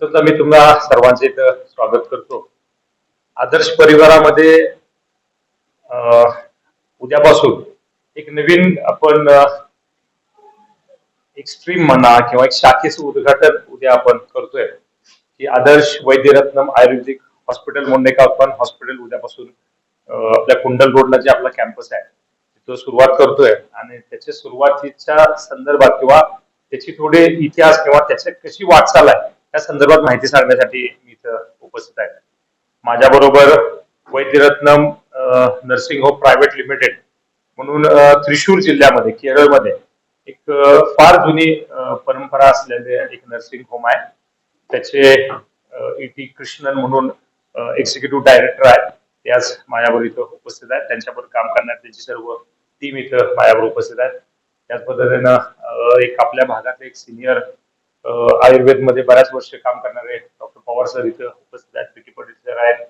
प्रथमतः मी तुम्हा सर्वांचे इथं स्वागत करतो. आदर्श परिवारामध्ये अं, उद्यापासून एक नवीन आपण एक स्ट्रीम म्हणा किंवा एक शाखेचं उद्घाटन उद्या आपण करतोय. की आदर्श वैद्यरत्नम आयुर्वेदिक हॉस्पिटल मोंडेगाव हॉस्पिटल उद्यापासून आपल्या कुंडल रोडला जे आपला कॅम्पस आहे तिथं सुरुवात करतोय. आणि त्याच्या सुरुवातीच्या संदर्भात किंवा त्याची थोडे इतिहास किंवा त्याच्या कशी वाटचाल आहे त्या संदर्भात माहिती सांगण्यासाठी मी इथं उपस्थित आहे. माझ्या बरोबर Vaidyaratnam nursing home private limited म्हणून त्रिशूर जिल्ह्यामध्ये केरळमध्ये एक फार जुनी परंपरा असलेले एक नर्सिंग होम आहे. त्याचे ई टी कृष्णन म्हणून एक्झिक्युटिव्ह डायरेक्टर आहेत ते आज माझ्याबरोबर इथं उपस्थित आहेत. त्यांच्याबरोबर काम करण्यात त्यांची सर्व टीम इथं माझ्याबरोबर उपस्थित आहेत. त्याच पद्धतीनं एक आपल्या भागातले एक सिनियर आयुर्वेदमध्ये बऱ्याच वर्ष काम करणारे डॉक्टर पवार सर इथं उपस्थित आहेत पीटी पटेल सर आहेत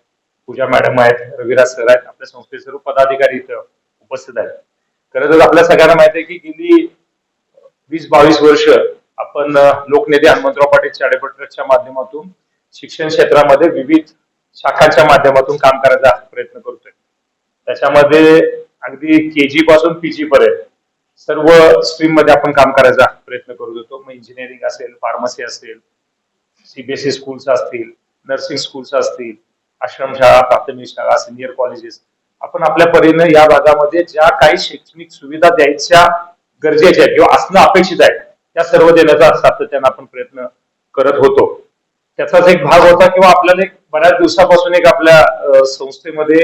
पूजा मॅडम आहेत रविराज सर आहेत आपल्या संस्थेचे सर्व पदाधिकारी इथं उपस्थित आहेत. खरं तर आपल्या सगळ्यांना माहिती आहे की गेली वीस बावीस वर्ष आपण लोकनेते हनुमंतराव पाटील चाडेपट ट्रस्टच्या माध्यमातून शिक्षण क्षेत्रामध्ये विविध शाखांच्या माध्यमातून काम करायचा प्रयत्न करतोय. त्याच्यामध्ये अगदी के जी पासून पीजी पर्यंत सर्व स्ट्रीममध्ये आपण काम करायचा प्रयत्न करत होतो मग इंजिनिअरिंग असेल फार्मसी असेल सीबीएसई स्कूल्स असतील नर्सिंग स्कूल्स असतील आश्रमशाळा प्राथमिक शाळा सिनियर कॉलेजेस आपण आपल्या परीने या भागामध्ये ज्या काही शैक्षणिक सुविधा द्यायच्या गरजेच्या आहेत किंवा असणं अपेक्षित आहे त्या सर्व देण्याचा सातत्यानं आपण प्रयत्न करत होतो. त्याचाच एक भाग होता किंवा आपल्याला एक बऱ्याच दिवसापासून एक आपल्या संस्थेमध्ये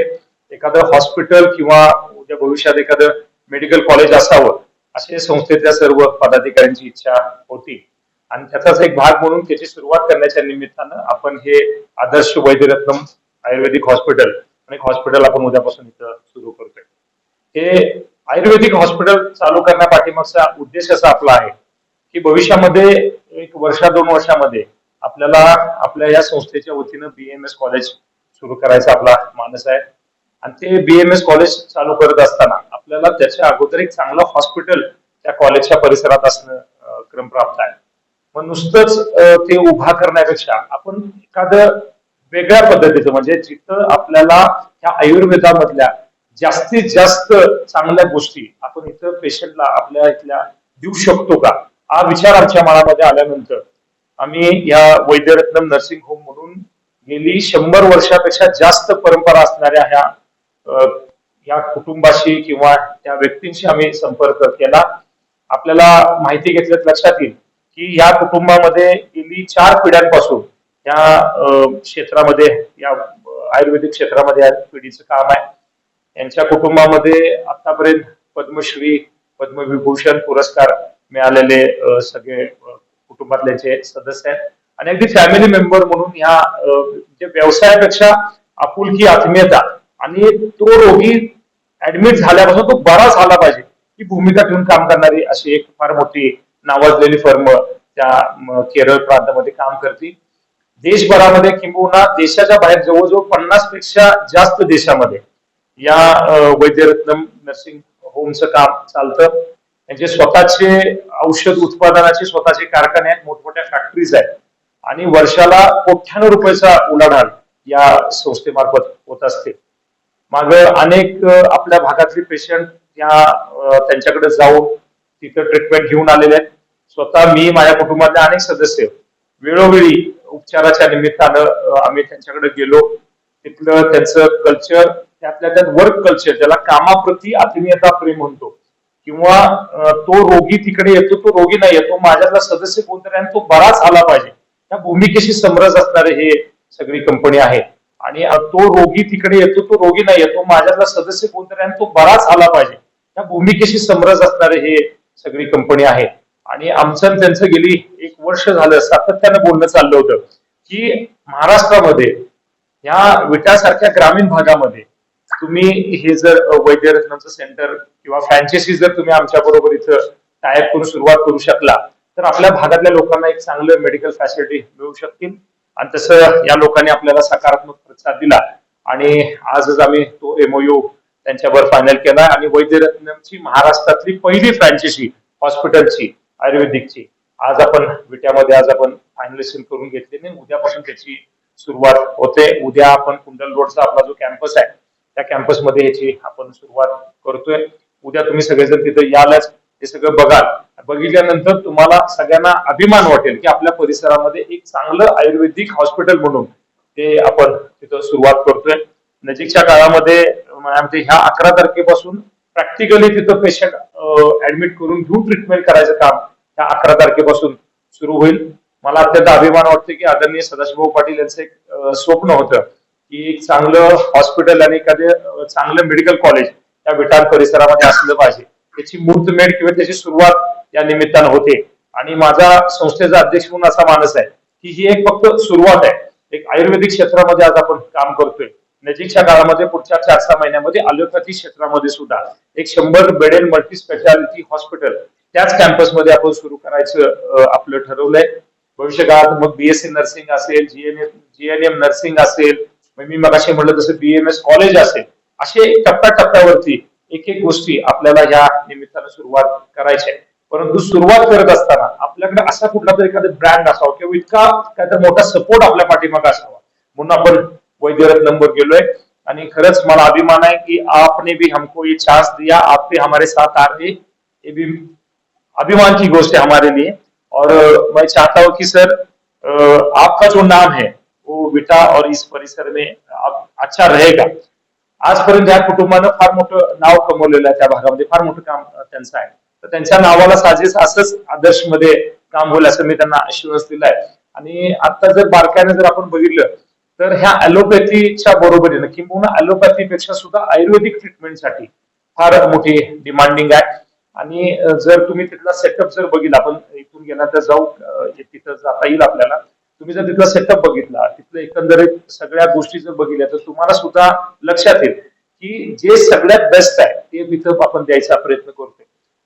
एखादं हॉस्पिटल किंवा उद्या भविष्यात एखादं मेडिकल कॉलेज असावं असे संस्थेतल्या सर्व पदाधिकाऱ्यांची इच्छा होती. आणि त्याचाच एक भाग म्हणून त्याची सुरुवात करण्याच्या निमित्तानं आपण हे आदर्श वैद्यरत्नम आयुर्वेदिक हॉस्पिटल आणि हॉस्पिटल आपण उद्यापासून इथं सुरू करतोय. हे आयुर्वेदिक हॉस्पिटल चालू करण्यापाठीमागचा उद्देश असा आपला आहे की भविष्यामध्ये एक वर्षा दोन वर्षामध्ये आपल्याला आपल्या या संस्थेच्या वतीनं बीएमएस कॉलेज सुरू करायचा आपला मानस आहे. आणि ते बीएमएस कॉलेज चालू करत असताना आपल्याला त्याच्या अगोदर एक चांगलं हॉस्पिटल त्या कॉलेजच्या परिसरात असणं क्रम क्रमप्राप्त आहे. मग नुसतंच ते उभा करण्यापेक्षा आपण एखादं वेगळ्या पद्धतीचं म्हणजे जिथं आपल्याला त्या आयुर्वेदामधल्या जास्तीत जास्त चांगल्या गोष्टी आपण इथं पेशंटला आपल्या इथल्या देऊ शकतो का? हा विचार आमच्या मनामध्ये आल्यानंतर आम्ही या वैद्यरत्नम नर्सिंग होम म्हणून गेली शंभर वर्षापेक्षा जास्त परंपरा असणाऱ्या ह्या या कुटुंबाशी किंवा त्या व्यक्तींशी आम्ही संपर्क केला. आपल्याला माहिती घेतल्यात लक्षात येईल की या कुटुंबामध्ये गेली चार पिढ्यांपासून या क्षेत्रामध्ये या आयुर्वेदिक क्षेत्रामध्ये या पिढीचं काम आहे. यांच्या कुटुंबामध्ये आतापर्यंत पद्मश्री पद्मविभूषण पुरस्कार मिळालेले सगळे कुटुंबातले जे सदस्य आहेत. आणि अगदी फॅमिली मेंबर म्हणून ह्या जे व्यवसायापेक्षा आपुलकी आत्मीयता आणि तो रोगी ऍडमिट झाल्यापासून तो बरा झाला पाहिजे. ही भूमिका ठेवून काम करणारी अशी एक फार मोठी नावाजलेली फर्म त्या केरळ प्रांतामध्ये काम करते. देशभरामध्ये किंबहुना देशाच्या बाहेर जवळजवळ पन्नासपेक्षा जास्त देशामध्ये या वैद्यरत्नम नर्सिंग होमचं काम चालतं. त्यांचे स्वतःचे औषध उत्पादनाचे स्वतःचे कारखाने आहेत मोठमोठ्या फॅक्टरीज आहेत. आणि वर्षाला कोट्यानं रुपयाचा उलाढाल या संस्थेमार्फत होत असते. माग अनेक आपल्या भागातले पेशंट या त्यांच्याकडे जाऊन तिथं ट्रीटमेंट घेऊन आलेले आहेत. स्वतः मी माझ्या कुटुंबातले अनेक सदस्य वेळोवेळी उपचाराच्या निमित्तानं आम्ही त्यांच्याकडे गेलो. तिथलं त्यांचं कल्चर त्यातल्या त्यात वर्क कल्चर ज्याला कामाप्रती आत्मीयता प्रेम म्हणतो. किंवा तो रोगी तिकडे येतो तो रोगी नाही येतो माझ्यातला सदस्य कोणतरी आणि तो बराच आला पाहिजे. त्या भूमिकेशी समरस असणारे हे सगळी कंपनी आहे. आणि तो रोगी तिकडे येतो तो रोगी नाही येतो माझ्यातला सदस्य कोणतरी आणि तो बराच आला पाहिजे. त्या भूमिकेशी समरस असणारे हे सगळी कंपनी आहे. आणि आमचं त्यांचं गेली एक वर्ष झालं सातत्यानं बोलणं चाललं होतं की महाराष्ट्रामध्ये ह्या विटासारख्या ग्रामीण भागामध्ये तुम्ही हे जर वैद्यरत्नाचं सेंटर किंवा फ्रँचायसी जर तुम्ही आमच्या बरोबर इथं टायप करून सुरुवात करू शकला तर आपल्या भागातल्या लोकांना एक चांगलं मेडिकल फॅसिलिटी मिळू शकतील. आणि तसं या लोकांनी आपल्याला सकारात्मक प्रतिसाद दिला. आणि आजच आम्ही तो एमओयू त्यांच्यावर फायनल केला आणि वैद्यरत्नमची महाराष्ट्रातली पहिली फ्रँचायसी हॉस्पिटलची आयुर्वेदिकची. आज आपण विट्यामध्ये आज आपण फायनलेशन करून घेतली आणि उद्यापासून त्याची सुरुवात होते. उद्या आपण कुंडल रोडचा आपला जो कॅम्पस आहे त्या कॅम्पसमध्ये याची आपण सुरुवात करतोय. उद्या तुम्ही सगळेजण तिथे यालच. हे सगळं बघाल. बघितल्यानंतर तुम्हाला सगळ्यांना अभिमान वाटेल की आपल्या परिसरामध्ये एक चांगलं आयुर्वेदिक हॉस्पिटल म्हणून ते आपण तिथं सुरुवात करतोय. नजीकच्या काळामध्ये आमचे ह्या अकरा तारखेपासून प्रॅक्टिकली तिथं पेशंट ऍडमिट करून घेऊन ट्रीटमेंट करायचं काम ह्या अकरा तारखेपासून सुरू होईल. मला अत्यंत अभिमान वाटतो की आदरणीय सदाशिवभाऊ पाटील यांचं एक स्वप्न होतं की एक चांगलं हॉस्पिटल आणि एखादं चांगलं मेडिकल कॉलेज या विटार परिसरामध्ये असलं पाहिजे. त्याची मूर्तमेढ किंवा त्याची सुरुवात या निमित्तानं होते. आणि माझा संस्थेचा अध्यक्ष म्हणून असा मानस आहे की ही एक फक्त सुरुवात आहे. एक आयुर्वेदिक क्षेत्रामध्ये आज आपण काम करतोय. नजीकच्या काळामध्ये पुढच्या चार सहा महिन्यामध्ये अलोपॅथी क्षेत्रामध्ये सुद्धा एक शंभर बेडेड मल्टी स्पेशालिटी हॉस्पिटल त्याच कॅम्पसमध्ये आपण सुरू करायचं आपलं ठरवलंय. भविष्य काळात मग बीएससी नर्सिंग असेल जीएनएम जीएनएम नर्सिंग असेल मग मी मगाशी म्हटलं तसं बीएमएस कॉलेज असेल असे टप्प्याटप्प्यावरती एक एक गोष्टी आपल्याला या निमित्तानं सुरुवात करायची आहे. परंतु सुरुवात करत असताना आपल्याकडे असा कुठला तरी एखादा ब्रँड असावा किंवा इतका काहीतरी मोठा सपोर्ट आपल्या पाठीमागे असावा. म्हणून आपण वैद्यरत्नमवर गेलोय. आणि खरंच मला अभिमान आहे की आपने भी हमको ये चान्स दिया. आप भी हमारे साथ आ रहे. ये भी अभिमान की गोष्ट है हमारे लिए. और मैं चाहता हूँ कि सर आपका जो नाम है वो विटा और इस परिसर में आप अच्छा रहेगा. आजपर्यंत या कुटुंबानं फार मोठं नाव कमवलेलं आहे त्या भागामध्ये. फार मोठं काम त्यांचं आहे. तर त्यांच्या नावाला साजेस असंच आदर्शमध्ये काम होईल असं मी त्यांना आश्वास दिलाय. आणि आता जर बारकाईने जर आपण बघितलं तर ह्या अॅलोपॅथीच्या बरोबरीनं किंबहुना अॅलोपॅथीपेक्षा सुद्धा आयुर्वेदिक ट्रीटमेंटसाठी फार मोठी डिमांडिंग आहे. आणि जर तुम्ही तिथला सेटअप जर बघितला आपण इथून गेल्यानंतर जाऊ तिथं जाता येईल आपल्याला. तुम्ही जर तिथला सेटअप बघितला तिथलं एकंदरीत सगळ्या गोष्टी जर बघितल्या तर तुम्हाला सुद्धा लक्षात येईल की जे सगळ्यात बेस्ट आहे ते तिथं आपण द्यायचा प्रयत्न करतो.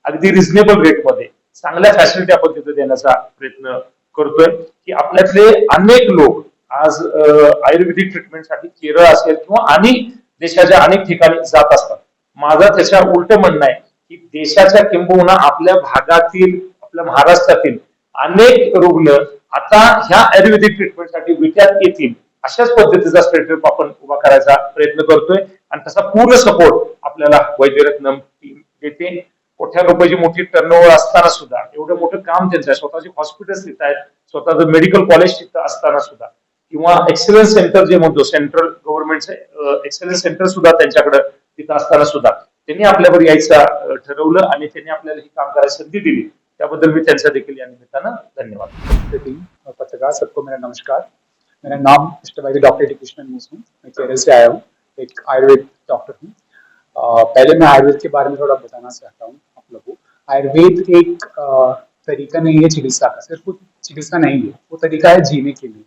अगदी रिझनेबल रेटमध्ये चांगल्या फॅसिलिटी आपण तिथे देण्याचा प्रयत्न करतोय. की आपल्यातले अनेक लोक आज आयुर्वेदिक ट्रीटमेंटसाठी केरळ असेल किंवा आणि देशाच्या अनेक ठिकाणी जात असतात. माझं त्याच्या उलट म्हणणं आहे की देशाच्या किंबहुना आपल्या भागातील आपल्या महाराष्ट्रातील अनेक रुग्ण आता ह्या आयुर्वेदिक ट्रीटमेंटसाठी विचार येतील. अशाच पद्धतीचा स्टेटअप आपण उभा करायचा प्रयत्न करतोय. आणि तसा पूर्ण सपोर्ट आपल्याला वैद्यरत्नम टीम देते. मोठ्या रुपयाची मोठी टर्नओव्हर असताना सुद्धा एवढं मोठं काम त्यांचं आहे. स्वतःचे हॉस्पिटल्स तिथं आहेत स्वतःचं मेडिकल कॉलेज तिथं असताना सुद्धा. किंवा एक्सलन्स सेंटर जे म्हणतो सेंट्रल गव्हर्नमेंटचे एक्सलन्स सेंटर सुद्धा त्यांच्याकडे तिथं असताना सुद्धा. त्यांनी आपल्यावर यायचं ठरवलं आणि त्यांनी आपल्याला ही काम करायची संधी दिली. त्याबद्दल मी त्यांचा देखील या निमित्तानं धन्यवाद. पत्रकार सबको मेरा नमस्कार. मेरा नाम मिस्टर डॉक्टर डी कृष्णन मिश्र मैं केरल से आया हूँ एक आयुर्वेद डॉक्टर हूँ. पहले मैं आयुर्वेद के बारे में थोड़ा बताना चाहता हूँ. को आयुर्वेद एक तरीका नहीं है चिकित्सा का, सिर्फ़ वो चिकित्सा नहीं है, वो तरीका है जीने के लिए।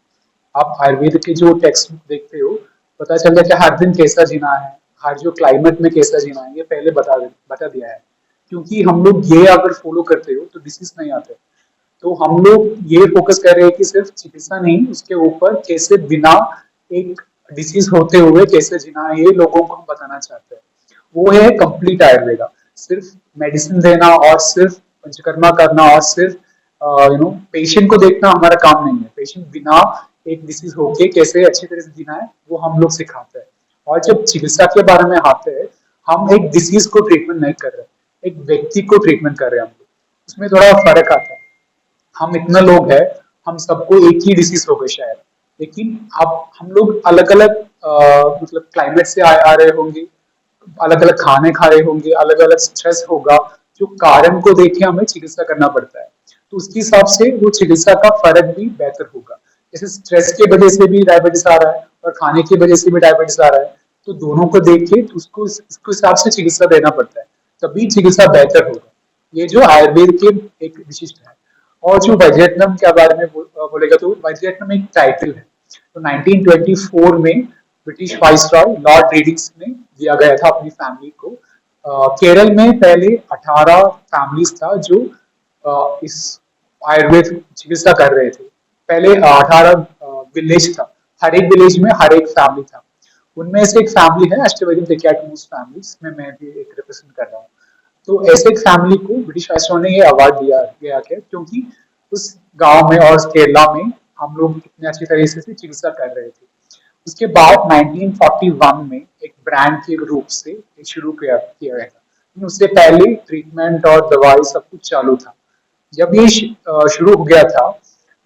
आप आयुर्वेद के जो टेक्स्ट बुक देखते हो, पता चलता है कि हर दिन कैसा जीना है, हर जो क्लाइमेट में कैसा जीना है, ये पहले बता बता दिया है। क्योंकि हम लोग ये अगर फॉलो करते हो तो डिसीज नहीं आते तो हम लोग ये फोकस कर रहे हैं कि सिर्फ़ चिकित्सा नहीं, उसके ऊपर कैसे बिना एक डिसीज होते हुए कैसे जीना है, ये लोगों को हम बताना चाहते हैं। वो है कंप्लीट आयुर्वेदा सिर्फ़ मेडिसिन देना और सिर्फ़ पंचकर्मा करना और सिर्फ़ यू नो पेशेंट को देखना हमारा काम नहीं है। पेशेंट बिना एक डिसीज होके कैसे अच्छी तरह से जीना है वो हम लोग सिखाते हैं। और जब चिकित्सा के बारे में आते हैं हम एक डिसीज को ट्रीटमेंट नहीं कर रहे एक व्यक्ति को ट्रीटमेंट कर रहे हैं हम लोग। उसमें थोड़ा फ़र्क आता है। हम इतना लोग है हम सबको एक ही डिसीज हो गए शायद। लेकिन अब हम लोग अलग अलग मतलब क्लाइमेट से आ, आ रहे होंगे अलग अलग खाने खा रहे होंगे अलग अलग स्ट्रेस होगा, जो कारण को देख हमें चिकित्सा करना पड़ता है। तो उसके हिसाब से वो चिकित्सा का फ़र्क भी बेहतर होगा। जैसे स्ट्रेस की वजह से भी डायबिटीज़ आ रहा है और खाने की वजह से भी डायबिटीज़ आ रहा है तो दोनों को देख के उसको, उसके हिसाब से चिकित्सा देना पड़ता है। तभी चिकित्सा बेहतर होगा। ये जो आयुर्वेद के एक विशिष्ट है। और जो वैजयतनम के बारे में बोलेगा तो वैजयतनम एक टाइटल है। तो 1924 में ब्रिटिश वाइसरॉय लॉर्ड रीडिंग्स ने दिया गया था अपनी फैमिली को। केरल में पहले 18 फैमिलीज़ था जो इस आयुर्वेद चिकित्सा कर रहे थे। पहले अठारह विलेज था। हर एक विलेज में हर एक फैमिली था। उनमें से एक फैमिली है अष्टवैदिक डेकेटमूस फैमिली इसमें मैं भी एक रिप्रेजेंट कर रहा हूँ। तो ऐसे एक फैमिली को ब्रिटिश वाइसरॉय ने ये अवार्ड दिया गया है क्योंकि उस गाँव में और केरला में हम लोग इतने अच्छी तरीके से चिकित्सा कर रहे थे। उसके बाद 1941 में एक ब्रांड के रूप से शुरू किया किया गया था। उससे पहले ट्रीटमेंट और दवाई सब कुछ चालू था। जब ये शुरू हो गया था,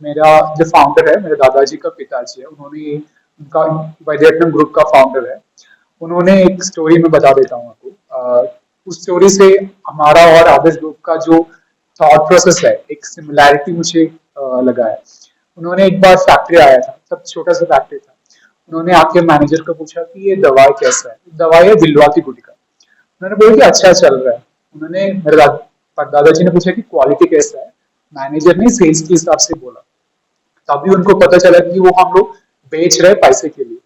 मेरा जो फाउंडर है, मेरे दादाजी का पिताजी है, उन्होंने उनका वैद्यरत्नम ग्रुप का फाउंडर है, उन्होंने एक स्टोरी में बता देता हूँ आपको। उस स्टोरी से हमारा और आदर्श ग्रुप का जो थॉट प्रोसेस है, एक सिमिलैरिटी मुझे लगा है। उन्होंने एक बार फैक्ट्री आया था सब छोटा सा फैक्ट्री था। उन्होंने आपके मैनेजर को पूछा कि ये दवाई कैसा है? दवाई है बिल्वा की गुटिका उन्होंने बोला कि अच्छा चल रहा है। उन्होंने मेरे दादाजी ने पूछा कि क्वालिटी कैसा है? मैनेजर ने सेल्स के हिसाब से बोला। तभी उनको पता चला कि वो हम लोग बेच रहे पैसे के लिए।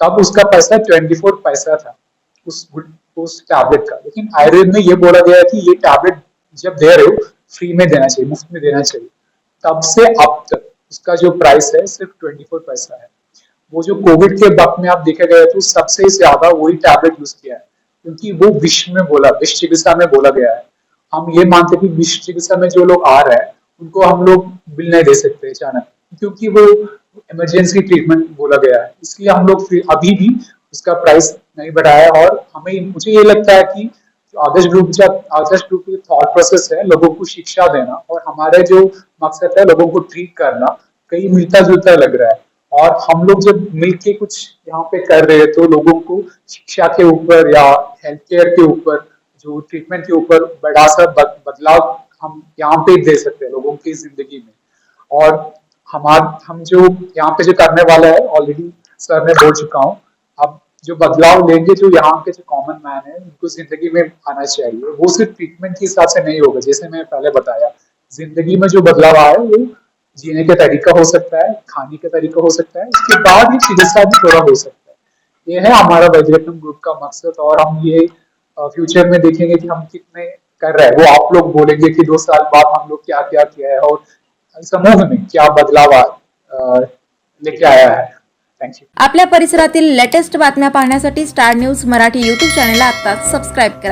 तब उसका पैसा ट्वेंटी फोर पैसा था, उस उस टैबलेट का। लेकिन आयुर्वेद में ये बोला गया कि ये टैबलेट जब दे रहे हो फ्री में देना चाहिए, मुफ़्त में देना चाहिए। तब से अब तक उसका जो प्राइस है, सिर्फ़ ट्वेंटी फोर पैसा है। वो जो कोविड के वक्त में आप देखा गया तो सबसे ज़्यादा वही टैबलेट यूज़ किया है, क्योंकि वो विश्व में बोला, विश्व चिकित्सा में बोला गया है। हम ये मानते हैं कि विश्व चिकित्सा में जो लोग आ रहे हैं, उनको हम लोग बिल नहीं दे सकते अचानक, क्योंकि वो इमरजेंसी ट्रीटमेंट बोला गया है। इसलिए हम लोग अभी भी उसका प्राइस नहीं बढ़ाया और हमें, मुझे ये लगता है कि आदर्श ग्रुप जब आदर्श ग्रुप की थॉट प्रोसेस है, लोगों को शिक्षा देना और हमारे जो मकसद है लोगों को ट्रीट करना, कहीं मिलता जुलता लग रहा है। और हम लोग जब मिलके कुछ यहाँ पे कर रहे हैं तो लोगों को शिक्षा के ऊपर या हेल्थ केयर के ऊपर, जो ट्रीटमेंट के ऊपर बड़ा सा बदलाव हम यहाँ पे दे सकते हैं लोगों की ज़िंदगी में। और हमार, हम जो यहाँ पे जो करने वाला है ऑलरेडी सर ने बोल चुका हूँ, अब जो बदलाव लेंगे, जो यहाँ के जो कॉमन मैन है, उनको ज़िंदगी में आना चाहिए। वो सिर्फ़ ट्रीटमेंट के हिसाब से नहीं होगा, जैसे मैं पहले बताया, ज़िंदगी में जो बदलाव आए वो जीने का तरीका हो सकता है, खाने का तरीका हो सकता है उसके बाद ही चिकित्सा भी थोड़ा हो सकता है। ये है हमारा वैद्यरत्नम ग्रुप का मकसद और हम ये फ्यूचर में देखेंगे कि हम कितने कर रहे हैं। वो आप लोग बोलेंगे कि दो साल बाद हम लोग क्या क्या किया है और समूह में क्या बदलाव लेके आया है। यू आपल्या परिसरातील लेटेस्ट बातम्या पाहण्यासाठी स्टार न्यूज़ मराठी यूट्यूब चॅनलला आत्ताच सबस्क्राईब करा.